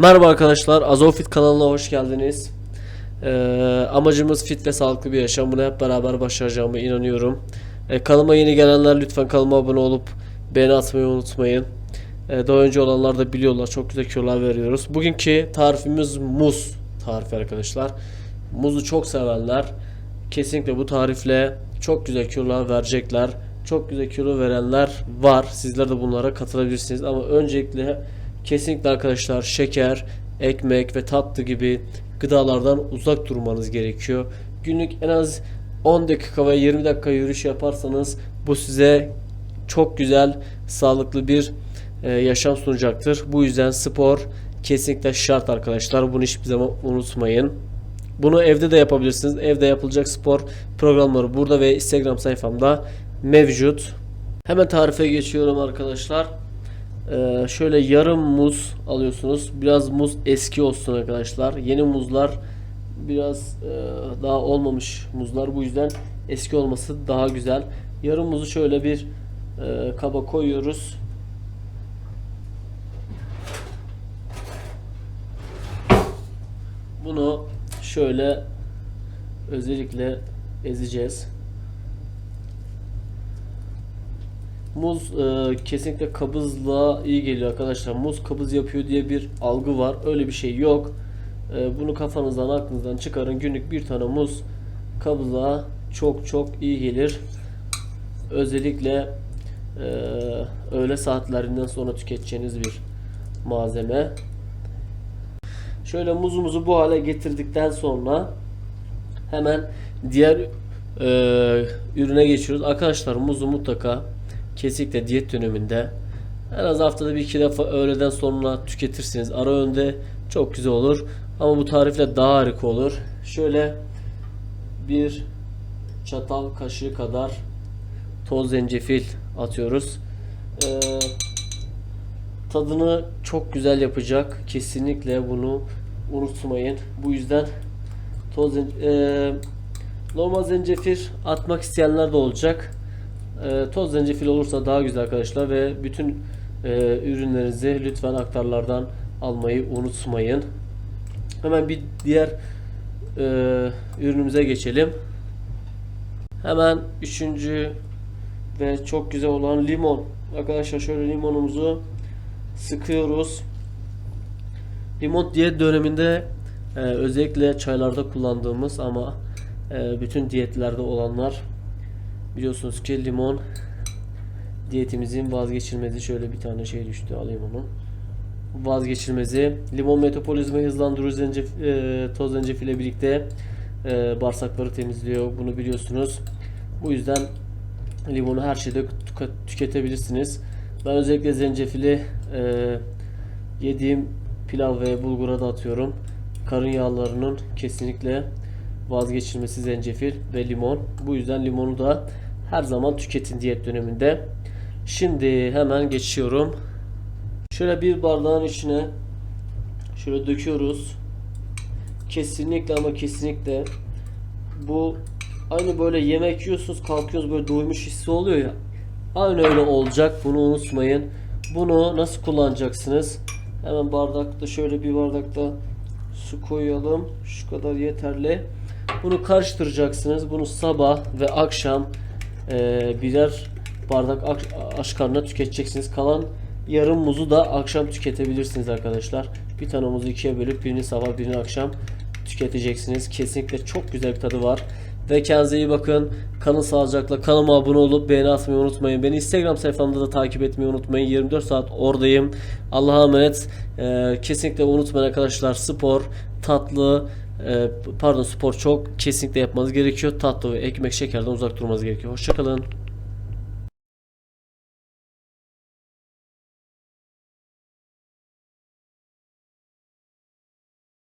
Merhaba arkadaşlar, Azofit kanalına hoş geldiniz. Ee, amacımız fit ve sağlıklı bir yaşam. Bunu hep beraber başaracağıma inanıyorum. Ee, kanalıma yeni gelenler lütfen kanalıma abone olup beğeni atmayı unutmayın. Ee, daha önce olanlar da biliyorlar, çok güzel kilolar veriyoruz. Bugünkü tarifimiz muz tarifi arkadaşlar. Muzu çok sevenler kesinlikle bu tarifle çok güzel kilolar verecekler. Çok güzel kilo verenler var. Sizler de bunlara katılabilirsiniz. Ama öncelikle kesinlikle arkadaşlar şeker, ekmek ve tatlı gibi gıdalardan uzak durmanız gerekiyor. Günlük en az 10 dakika ve 20 dakika yürüyüş yaparsanız bu size çok güzel, sağlıklı bir e, yaşam sunacaktır. Bu yüzden spor kesinlikle şart arkadaşlar. Bunu hiçbir zaman unutmayın. Bunu evde de yapabilirsiniz. Evde yapılacak spor programları burada ve Instagram sayfamda mevcut. Hemen tarife geçiyorum arkadaşlar. Ee, şöyle yarım muz alıyorsunuz. Biraz muz eski olsun arkadaşlar. Yeni muzlar biraz e, daha olmamış muzlar. Bu yüzden eski olması daha güzel. Yarım muzu şöyle bir e, kaba koyuyoruz. Bunu şöyle özellikle ezeceğiz. Muz e, kesinlikle kabızlığa iyi geliyor arkadaşlar. Muz kabız yapıyor diye bir algı var. Öyle bir şey yok. E, bunu kafanızdan aklınızdan çıkarın. Günlük bir tane muz kabızlığa çok çok iyi gelir. Özellikle e, öğle saatlerinden sonra tüketeceğiniz bir malzeme. Şöyle muzumuzu bu hale getirdikten sonra hemen diğer e, ürüne geçiyoruz. Arkadaşlar muzu mutlaka kesinlikle diyet döneminde en az haftada bir iki defa öğleden sonra tüketirsiniz. Ara öğünde çok güzel olur. Ama bu tarifle daha harika olur. Şöyle bir çatal kaşığı kadar toz zencefil atıyoruz. Ee, tadını çok güzel yapacak. Kesinlikle bunu unutmayın. Bu yüzden toz e, normal zencefil atmak isteyenler de olacak. E, toz zencefil olursa daha güzel arkadaşlar ve bütün e, ürünlerinizi lütfen aktarlardan almayı unutmayın. Hemen bir diğer e, ürünümüze geçelim. Hemen üçüncü ve çok güzel olan limon. Arkadaşlar şöyle limonumuzu sıkıyoruz. Limon diyet döneminde e, özellikle çaylarda kullandığımız ama e, bütün diyetlerde olanlar biliyorsunuz ki limon diyetimizin vazgeçilmezi. Şöyle bir tane şey düştü alayım onu. Vazgeçilmezi. Limon metabolizmayı hızlandırır zencef e, toz zencefil birlikte e, bağırsakları temizliyor. Bunu biliyorsunuz. Bu yüzden limonu her şeyde tüke- tüketebilirsiniz. Ben özellikle zencefili e, yediğim pilav ve bulgura da atıyorum. Karın yağlarının kesinlikle vazgeçilmesi zencefil ve limon. Bu yüzden limonu da her zaman tüketin diyet döneminde. Şimdi hemen geçiyorum. Şöyle bir bardağın içine şöyle döküyoruz. Kesinlikle ama kesinlikle bu aynı böyle yemek yiyorsunuz kalkıyoruz böyle doymuş hissi oluyor ya. Aynı öyle olacak. Bunu unutmayın. Bunu nasıl kullanacaksınız? Hemen bardakta şöyle bir bardakta su koyalım. Şu kadar yeterli. Bunu karıştıracaksınız. Bunu sabah ve akşam e, birer bardak ak- aç karnına tüketeceksiniz. Kalan yarım muzu da akşam tüketebilirsiniz arkadaşlar. Bir tane muzu ikiye bölüp birini sabah birini akşam tüketeceksiniz. Kesinlikle çok güzel bir tadı var. Ve kendinize iyi bakın. Kalın sağlıcakla. Kanalıma abone olup beğeni atmayı unutmayın. Beni Instagram sayfamda da takip etmeyi unutmayın. 24 saat oradayım. Allah'a emanet. Ee, kesinlikle unutmayın arkadaşlar. Spor, tatlı, e, pardon spor çok kesinlikle yapmanız gerekiyor. Tatlı ve ekmek şekerden uzak durmanız gerekiyor. Hoşçakalın.